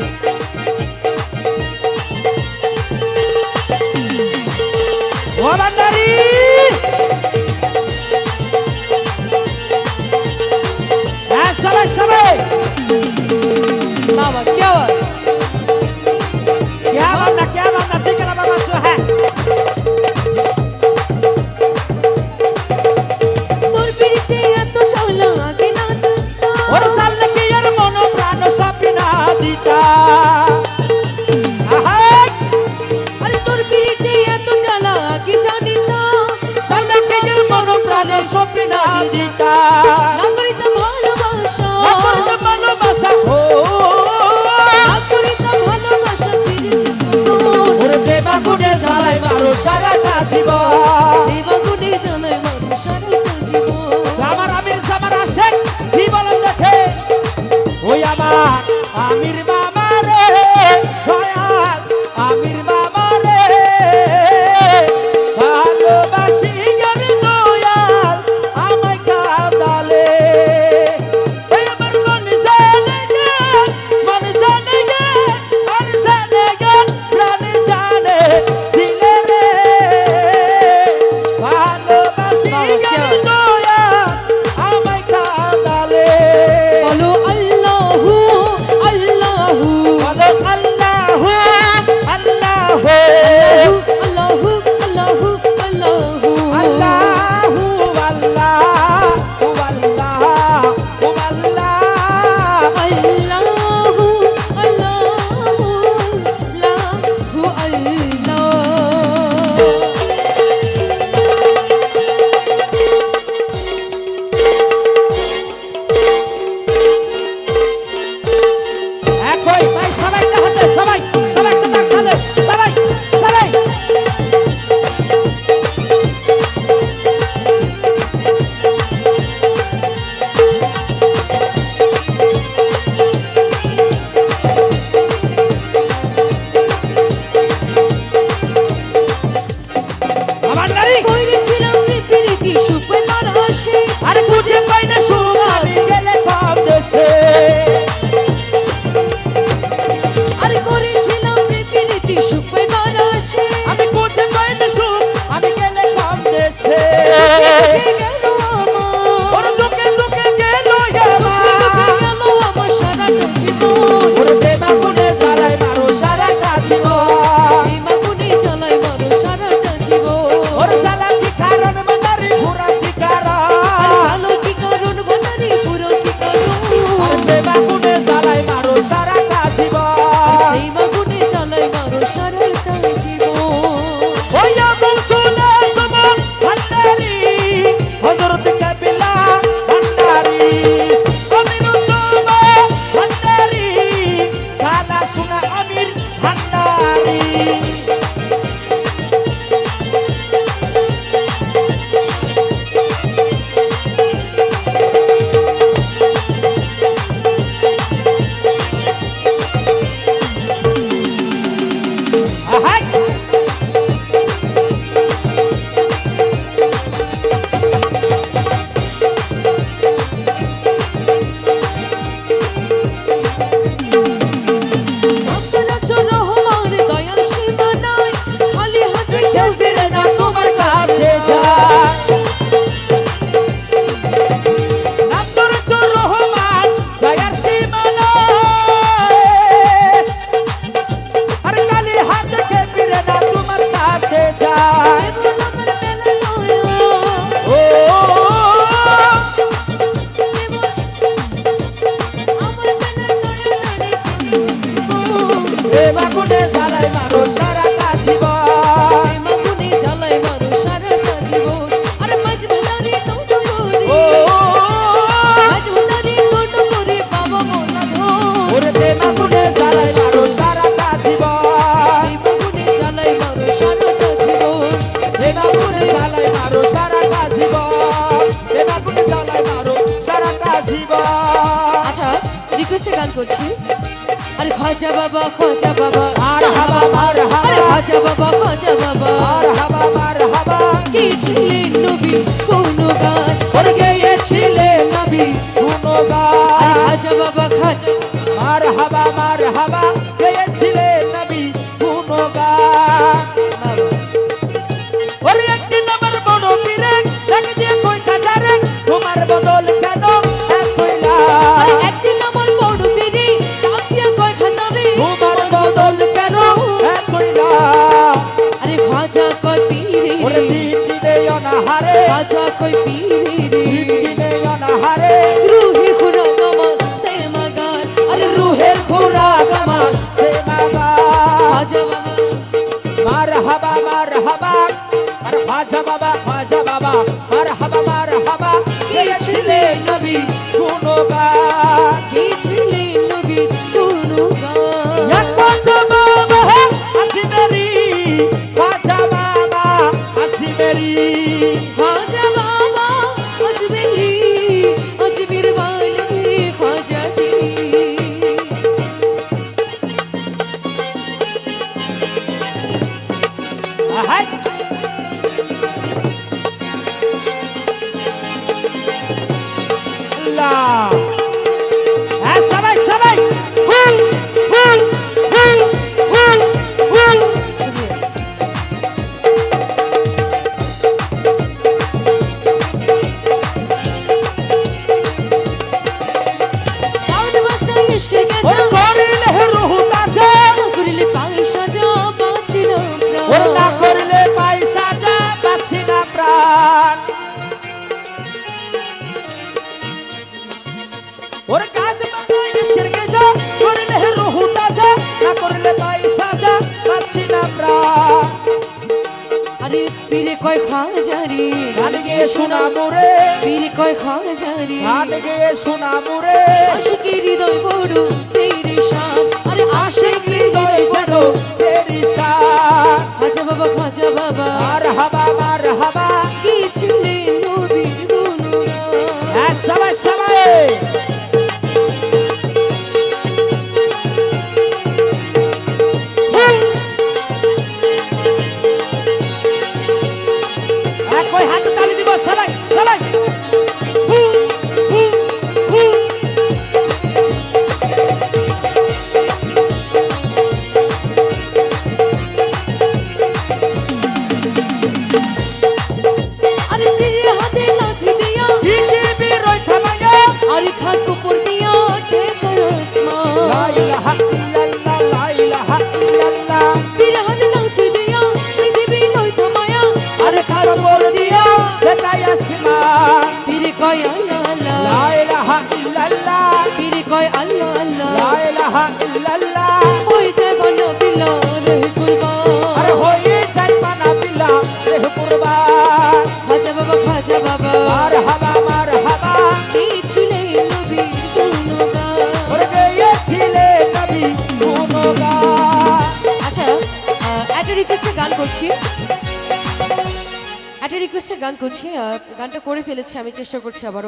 Bye. গান করছি। আরে খাজা বাবা খাজা বাবা। আর হাবা আর হাবা। আরে খাজা বাবা খাজা বাবা। আর হাবা আর হাবা। কি ছিলেন নবী কোন গান? ওর ছিলে নবী? কোন গান? আরে খাজা বাবা খাজা আর হাবা আর হাবা। राजा को पीरी। दे योना हरे राजा को पीरी। दे योना हरे रूही खुरा कमल से मगर अरे रूहे खुरा कमल से मगर राजा बाबा मरहबा मरहबा मरहबा बाबा बाबा। मरहबा Allah. সোনামুরে পীর কয় খজারি ঘাট গিয়ে সোনামুরে আশিকি হৃদয় বড় পীর শাহ গুছিয়ে গানটা করে ফেলেছি আমি চেষ্টা করছি আবারও